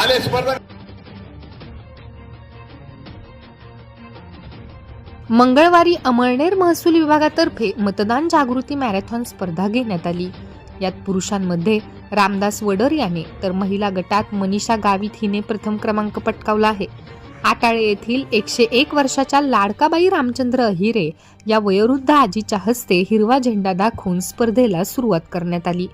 आले स्पर्धा मंगळवारी अमळनेर महसूल विभागातर्फे मतदान जागृती मॅरेथॉन स्पर्धा घेण्यात आली. यात पुरुषांमध्ये रामदास वडर याने तर महिला गटात मनीषा गावित हिने प्रथम क्रमांक पटकावला आहे. आटाळे येथील एकशे एक वर्षाच्या लाडकाबाई रामचंद्र अहिरे या वयोवृद्ध आजीच्या हस्ते हिरवा झेंडा दाखवून स्पर्धेला सुरुवात करण्यात आली.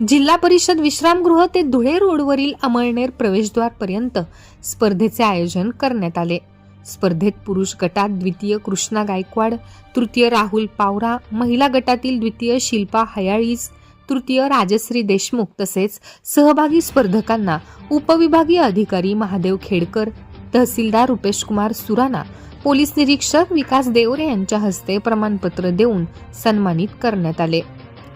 जिल्हा परिषद विश्रामगृह ते धुळे रोडवरील अमळनेर प्रवेशद्वारपर्यंत स्पर्धेचे आयोजन करण्यात आले. स्पर्धेत पुरुष गटात द्वितीय कृष्णा गायकवाड तृतीय राहुल पावरा महिला गटातील द्वितीय शिल्पा हयाळीज तृतीय राजश्री देशमुख तसेच सहभागी स्पर्धकांना उपविभागीय अधिकारी महादेव खेडकर तहसीलदार रुपेश कुमार सुराना पोलीस निरीक्षक विकास देवरे यांच्या हस्ते प्रमाणपत्र देऊन सन्मानित करण्यात आले.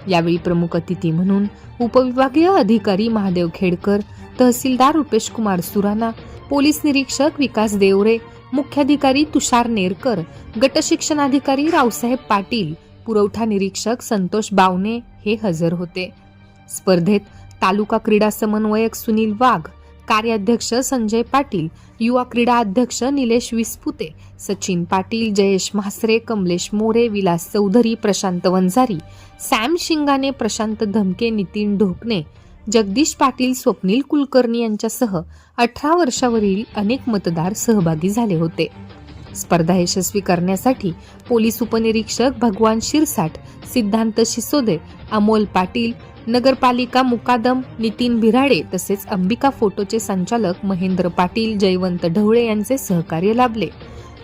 यावेळी प्रमुख अतिथी म्हणून उपविभागीय अधिकारी महादेव खेडकर तहसीलदार रुपेश कुमार सुराणा पोलीस निरीक्षक विकास देवरे मुख्याधिकारी तुषार नेरकर गट शिक्षणाधिकारी रावसाहेब पाटील पुरवठा निरीक्षक संतोष बावने हे हजर होते. स्पर्धेत तालुका क्रीडा समन्वयक सुनील वाघ कार्याध्यक्ष संजय पाटील युवा क्रीडा अध्यक्ष निलेश विस्पुते सचिन पाटील जयेश म्हासरे कमलेश मोरे विलास चौधरी प्रशांत वंजारी सॅम शिंगाने प्रशांत धमके नितीन ढोकणे जगदीश पाटील स्वप्नील कुलकर्णी यांच्यासह अठरा वर्षावरील अनेक मतदार सहभागी झाले होते. स्पर्धा यशस्वी करण्यासाठी पोलीस उपनिरीक्षक भगवान शिरसाट सिद्धांत शिसोदे अमोल पाटील नगरपालिका मुकादम नितीन भिराडे तसेच अंबिका फोटोचे संचालक महेंद्र पाटील जयवंत ढवळे यांचे सहकार्य लाभले.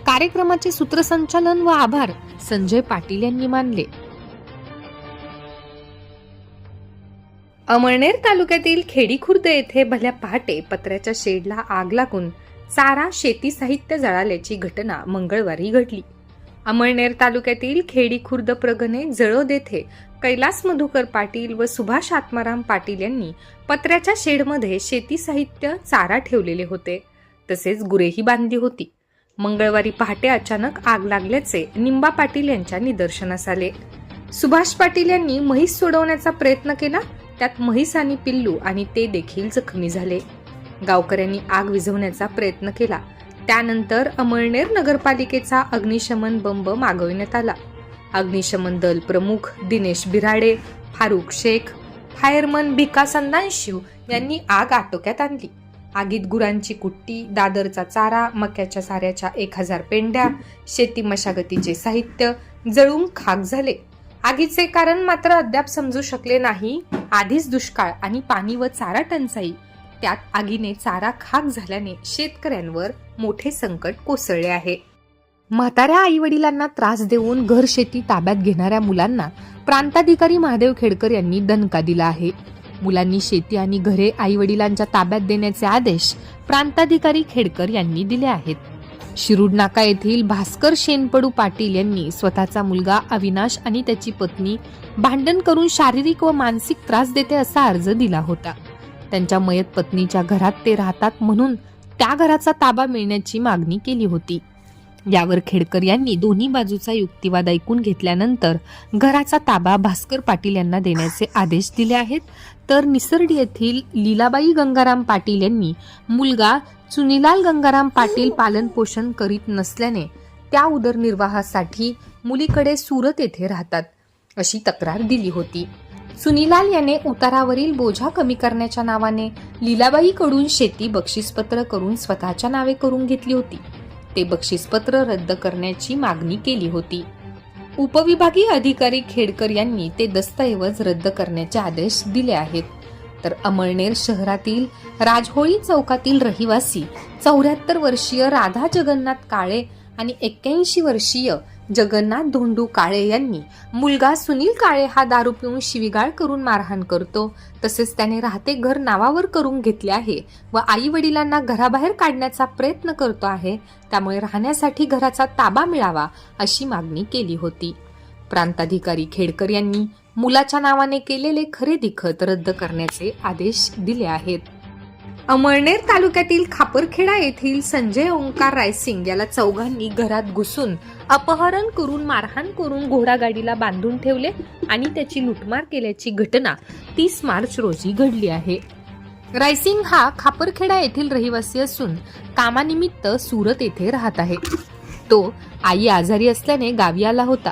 कार्यक्रमाचे सूत्रसंचालन व आभार संजय पाटील यांनी मानले. अमळनेर तालुक्यातील खेडी खुर्द येथे भल्या पहाटे पत्र्याच्या शेडला आग लागून चारा शेती साहित्य जळाल्याची घटना मंगळवारी घडली. अमळनेर तालुक्यातील खेडी खुर्द प्रगणे जळोद येथे कैलास मधुकर पाटील व सुभाष आत्माराम पाटील यांनी पत्र्याच्या शेडमध्ये शेती साहित्य चारा ठेवलेले होते. तसेच गुरेही बांधली होती. मंगळवारी पहाटे अचानक आग लागल्याचे निंबा पाटील यांच्या निदर्शनास आले. सुभाष पाटील यांनी म्हैस सोडवण्याचा प्रयत्न केला त्यात म्हैस आणि पिल्लू आणि ते देखील जखमी झाले. गावकऱ्यांनी आग विझवण्याचा प्रयत्न केला. त्यानंतर अमळनेर नगरपालिकेचा अग्निशमन बंब मागविण्यात आला. अग्निशमन दल प्रमुख दिनेश बिराडे फारुख शेख फायरमन भिका संदानशिव यांनी आग आटोक्यात आणली. आगीत गुरांची कुट्टी दादरचा चारा मक्याच्या साऱ्याच्या एक हजार पेंड्या शेती मशागतीचे साहित्य जळून खाक झाले. आगीचे कारण मात्र अद्याप समजू शकले नाही. आधीच दुष्काळ आणि पाणी व चारा टंचाई त्यात आगीने चारा खाक झाल्याने शेतकऱ्यांवर मोठे संकट कोसळले आहे. म्हाताऱ्या आई वडिलांना त्रास देऊन घर शेती ताब्यात घेणाऱ्या मुलांना प्रांताधिकारी महादेव खेडकर यांनी दणका दिला आहे. मुलांनी शेती आणि घरे आई वडिलांच्या ताब्यात देण्याचे आदेश प्रांताधिकारी खेडकर यांनी दिले आहेत. शिरूड नाका येथील भास्कर शेनपडू पाटील यांनी स्वतःचा मुलगा अविनाश आणि त्याची पत्नी भांडण करून शारीरिक व मानसिक त्रास देते असा अर्ज दिला होता. त्यांच्या मयत पत्नीच्या घरात ते राहतात म्हणून त्या घराचा ताबा मिळण्याची मागणी केली होती. यावर खेडकर यांनी दोन्ही बाजूचा युक्तिवाद ऐकून घेतल्यानंतर घराचा ताबा भास्कर पाटील यांना देण्याचे आदेश दिले आहेत. तर निसर्डी येथील लीलाबाई गंगाराम पाटील यांनी मुलगा चुनीलाल गंगाराम पाटील पालन पोषण करीत नसल्याने त्या उदरनिर्वाहासाठी मुलीकडे सुरत येथे राहतात अशी तक्रार दिली होती. सुनीलाल याने उतारावरील बोझा कमी करण्याच्या नावाने लीलाबाईकडून शेती बक्षीसपत्र करून स्वतःच्या नावे करून घेतली होती. ते बक्षीसपत्र रद्द करण्याची मागणी केली होती. उपविभागीय अधिकारी खेडकर यांनी ते दस्तऐवज रद्द करण्याचे आदेश दिले आहेत. तर अमळनेर शहरातील राजहोळी चौकातील रहिवासी चौऱ्याहत्तर वर्षीय राधा जगन्नाथ काळे आणि एक्क्याऐंशी वर्षीय जगन्नाथ धोंडू काळे यांनी मुलगा सुनील काळे हा दारू पिऊन शिविगाळ करून मारहाण करतो. तसेच त्याने राहते घर नावावर करून घेतले आहे व आई वडिलांना घराबाहेर काढण्याचा प्रयत्न करतो आहे. त्यामुळे राहण्यासाठी घराचा ताबा मिळावा अशी मागणी केली होती. प्रांताधिकारी खेडकर यांनी मुलाच्या नावाने केलेले खरेदी खत रद्द करण्याचे आदेश दिले आहेत. अमळनेर तालुक्यातील खापरखेडा येथील संजय ओंकार रायसिंग याला चौघांनी घरात घुसून अपहरण करून मारहाण करून घोडागाडीला बांधून ठेवले आणि त्याची लुटमार केल्याची घटना तीस मार्च रोजी घडली आहे. रायसिंग हा खापरखेडा येथील रहिवासी असून कामानिमित्त सुरत येथे राहत आहे. तो आई आजारी असल्याने गावी आला होता.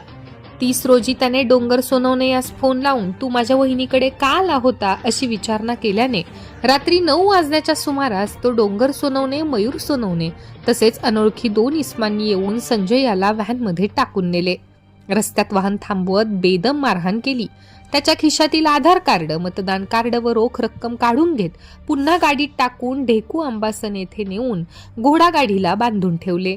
तीस रोजी त्याने डोंगर सोनवणे यास फोन लावून तू माझ्या वहिनीकडे का आला होता अशी विचारणा केल्याने रात्री नऊ वाजण्याच्या सुमारास तो डोंगर सोनवणे मयूर सोनवणे तसेच अनोळखी दोन इस्मांनी येऊन संजय याला व्हॅनमध्ये टाकून नेले. रस्त्यात वाहन थांबवत बेदम मारहाण केली. त्याच्या खिशातील आधार कार्ड मतदान कार्ड व रोख रक्कम काढून घेत पुन्हा गाडीत टाकून ढेकू अंबासन येथे नेऊन घोडागाडीला बांधून ठेवले.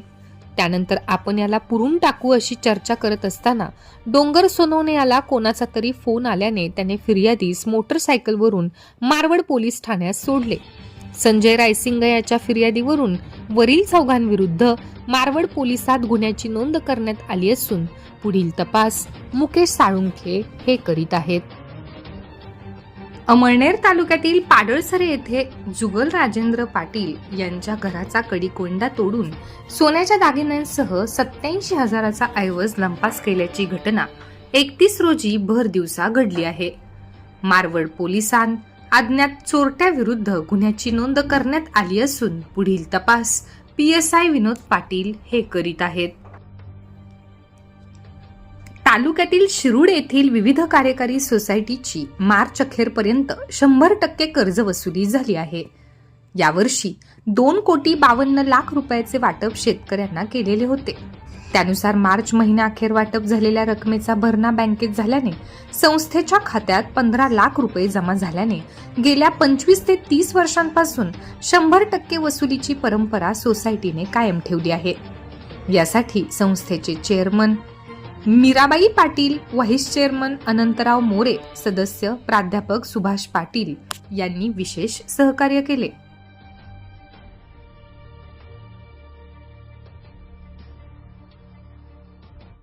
त्यानंतर आपण याला पुरून टाकू अशी चर्चा करत असताना डोंगर सोनवणे याला कोणाचा तरी फोन आल्याने त्याने फिर्यादीस मोटरसायकलवरून मारवड पोलीस ठाण्यात सोडले. संजय रायसिंग याच्या फिर्यादीवरून वरील चौघांविरुद्ध मारवड पोलिसात गुन्ह्याची नोंद करण्यात आली असून पुढील तपास मुकेश साळुंखे हे करीत आहेत. अमळनेर तालुक्यातील पाडळसरे येथे जुगल राजेंद्र पाटील यांच्या घराचा कडीकोंडा तोडून सोन्याच्या दागिन्यांसह सत्याऐंशी हजाराचा ऐवज लंपास केल्याची घटना एकतीस रोजी भर दिवसा घडली आहे. मारवड पोलिसांत अज्ञात चोरट्याविरुद्ध गुन्ह्याची नोंद करण्यात आली असून पुढील तपास P S I Vinod Patil हे करीत आहेत. तालुक्यातील शिरूड येथील विविध कार्यकारी सोसायटीची मार्च अखेरपर्यंत शंभर टक्के कर्ज वसुली झाली आहे. यावर्षी दोन कोटी बावन्न लाख रुपयाचे वाटप शेतकऱ्यांना केलेले होते. त्यानुसार मार्च महिना अखेर वाटप झालेल्या रकमेचा भरणा बँकेत झाल्याने संस्थेच्या खात्यात पंधरा लाख रुपये जमा झाल्याने गेल्या पंचवीस ते तीस वर्षांपासून शंभर टक्के वसुलीची परंपरा सोसायटीने कायम ठेवली आहे. यासाठी संस्थेचे chairman Mirabai Patil vice chairman Anantrao More सदस्य प्राध्यापक सुभाष पाटील यांनी विशेष सहकार्य केले.